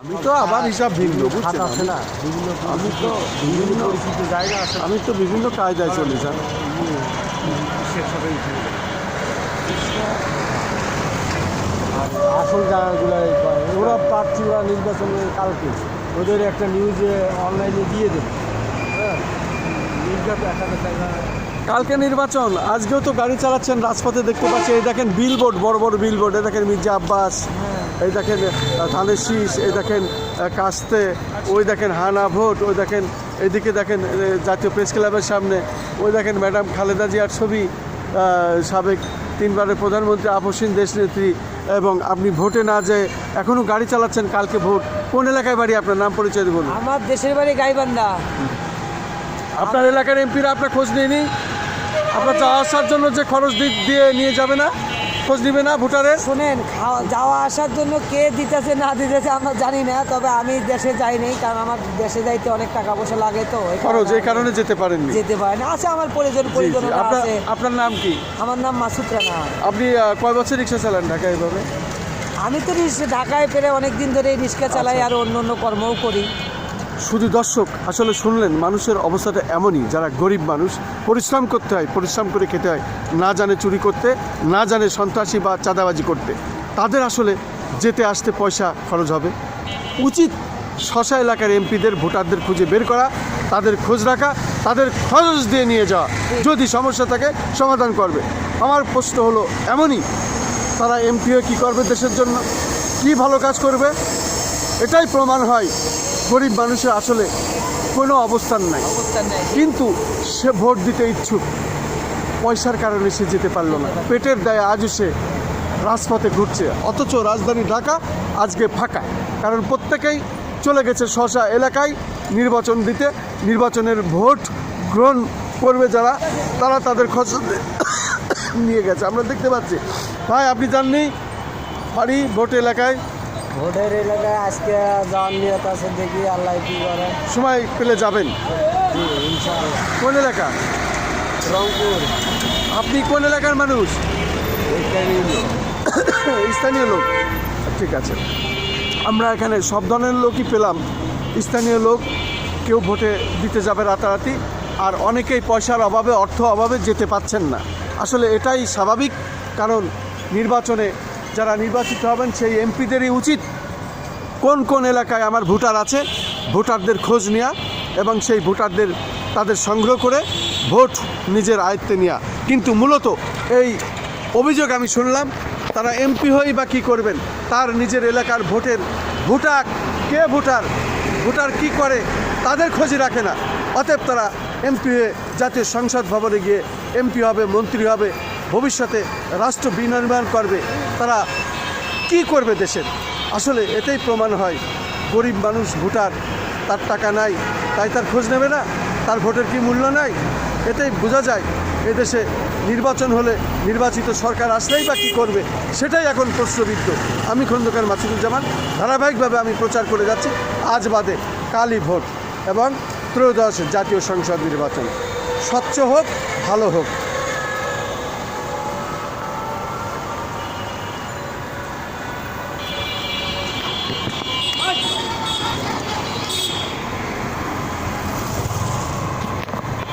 আমি তো আবার হিসাব ভিন্ন বুঝছেন আমি- তো বিভিন্ন জায়গা আছে। আমি তো বিভিন্ন কায়দায় চলি স্যার। আসল জায়গাগুলো ওরা প্রার্থী ওরা নির্বাচনের কালকে ওদের একটা নিউজে অনলাইনে দিয়ে দেবে। হ্যাঁ? কালকে নির্বাচন আজকেও তো গাড়ি চালাচ্ছেন রাজপথে দেখতে পাচ্ছি এই দেখেন বিলবোর্ড বড় বড় বিলবোর্ড এ দেখেন মির্জা আব্বাস। এই দেখেন ধানের শীষ এই দেখেন কাস্তে ওই দেখেন হানা ভোট ওই দেখেন এদিকে দেখেন জাতীয় প্রেস ক্লাবের সামনে ওই দেখেন ম্যাডাম খালেদা জিয়ার ছবি সাবেক তিনবারের প্রধানমন্ত্রী আপসীন দেশনেত্রী এবং আপনি ভোটে না যেয়ে এখনও গাড়ি চালাচ্ছেন কালকে ভোট। কোন এলাকায় বাড়ি আপনার? নাম পরিচয় দেবুন আমার দেশের বাড়ি গাইবান্ধা। আপনার এলাকার এমপিরা আপনার খোঁজ নেয়নি? আপনার যাওয়া আসার জন্য যে খরচ দিয়ে নিয়ে যাবে না? খোঁজ নিবে না ভোটারের? শোনেন যাওয়া আসার জন্য কে দিতেছে না দিতেছে আমরা জানি না তবে আমি দেশে যাই নাই কারণ আমার দেশে যাইতে অনেক টাকা পয়সা লাগে তো এই খরচ এই কারণে যেতে পারেননি। যেতে পারে না। আছে আমার পরিজন। পরিজন আছে। আপনার নাম কি? আমার নাম মাসুদ রানা। আপনি কয় বছর রিক্সা চালান ঢাকায় এভাবে আমি তো ঢাকায় পেরে অনেক দিন ধরে রিক্সা চালাই আচ্ছা। আর অন্য অন্য কর্মও করি। শুধু দর্শক আসলে শুনলেন, মানুষের অবস্থাটা এমনই। যারা গরিব মানুষ, পরিশ্রম করতে হয়, পরিশ্রম করে খেতে হয়, না জানে চুরি করতে, না জানে সন্ত্রাসী বা চাঁদাবাজি করতে, তাদের আসলে যেতে আসতে পয়সা খরচ হবে। উচিত শশা এলাকার এমপিদের, ভোটারদের খুঁজে বের করা, তাদের খোঁজ রাখা, তাদের খরচ দিয়ে নিয়ে যাওয়া। যদি সমস্যা থাকে, সমাধান করবে। আমার প্রশ্ন হলো, এমনই তারা এমপিও কী করবে দেশের জন্য? কি ভালো কাজ করবে? এটাই প্রমাণ হয়। গরিব মানুষের আসলে কোনো অবস্থান নাই। কিন্তু সে ভোট দিতে ইচ্ছুক। পয়সার কারণে সে যেতে পারল না। পেটের দায়ে আজও সে রাজপথে ঘুরছে। অথচ রাজধানী ঢাকা আজকে ফাঁকা। কারণ প্রত্যেকেই চলে গেছে শশা এলাকায় নির্বাচন দিতে। নির্বাচনের ভোট গ্রহণ করবে যারা তারা তাদের খরচ নিয়ে গেছে। আমরা দেখতে পাচ্ছি। ভাই আপনি জাননি বাড়ি ভোট এলাকায়? ভোটের এলাকায় আজকে যাওয়ার নিয়ত আছে দেখি আল্লাহ কি করে। সময় পেলে যাবেন? কোন এলাকা? রংপুর। আপনি কোন এলাকার মানুষ? স্থানীয় লোক। ঠিক আছে। আমরা এখানে সব ধরনের লোকই পেলাম। স্থানীয় লোক কেউ ভোটে দিতে যাবে রাতারাতি আর অনেকেই পয়সার অভাবে অর্থ অভাবে যেতে পাচ্ছেন না। আসলে এটাই স্বাভাবিক কারণ নির্বাচনে যারা নির্বাচিত হবেন সেই এমপিদেরই উচিত কোন কোন এলাকায় আমার ভোটার আছে, ভোটারদের খোঁজ নেওয়া এবং সেই ভোটারদের তাদের সংগ্রহ করে ভোট নিজের আয়ত্তে নেওয়া কিন্তু মূলত এই অভিযোগ আমি শুনলাম, তারা এমপি হয়েই বা কী করবেন? তার নিজের এলাকার ভোটের ভোটার কে ভোটার? ভোটার কি করে? তাদের খোঁজই রাখে না। অতএব তারা এমপি হয়ে জাতীয় সংসদ ভবনে গিয়ে এমপি হবে, মন্ত্রী হবে ভবিষ্যতে রাষ্ট্র বিনির্মাণ করবে, তারা কি করবে দেশের? আসলে এটাই প্রমাণ হয়, গরিব মানুষ, ভোটার, তার টাকা নাই, তাই তার খোঁজ নেবে না, তার ভোটের কি মূল্য নাই? এটাই বোঝা যায়, এদেশে নির্বাচন হলে নির্বাচিত সরকার আসলেই বা কী করবে, সেটাই এখন প্রশ্নবিদ্ধ। আমি খন্দকার মাসুদুজ্জামান, ধারাবাহিকভাবে আমি প্রচার করে যাচ্ছি, আজ বাদে কালই ভোট এবং ত্রয়োদশ জাতীয় সংসদ নির্বাচন। স্বচ্ছ হোক, ভালো হোক।